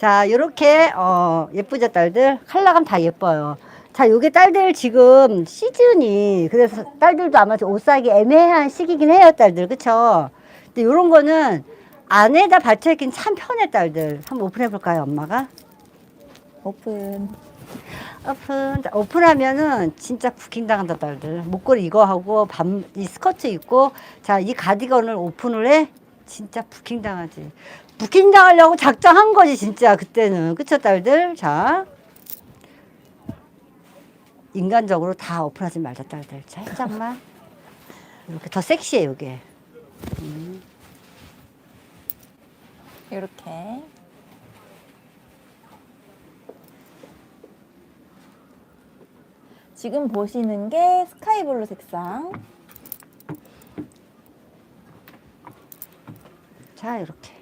자, 요렇게, 어, 예쁘죠, 딸들? 컬러감 다 예뻐요. 자, 요게 딸들 지금 시즌이, 그래서 딸들도 아마 옷 사기 애매한 시기긴 해요, 딸들. 그쵸? 근데 요런 거는 안에다 받쳐 있긴 참 편해, 딸들. 한번 오픈해 볼까요, 엄마가? 오픈. 오픈. 자, 오픈하면은 진짜 부킹 당한다, 딸들. 목걸이 이거 하고, 밤, 이 스커트 입고, 자, 이 가디건을 오픈을 해? 진짜 부킹 당하지. 부킹 당하려고 작정한 거지, 진짜, 그때는. 그쵸, 딸들? 자. 인간적으로 다 오픈하지 말자, 딸들. 살짝만. 이렇게 더 섹시해, 이게. 이렇게. 지금 보시는 게 스카이블루 색상. 자, 이렇게.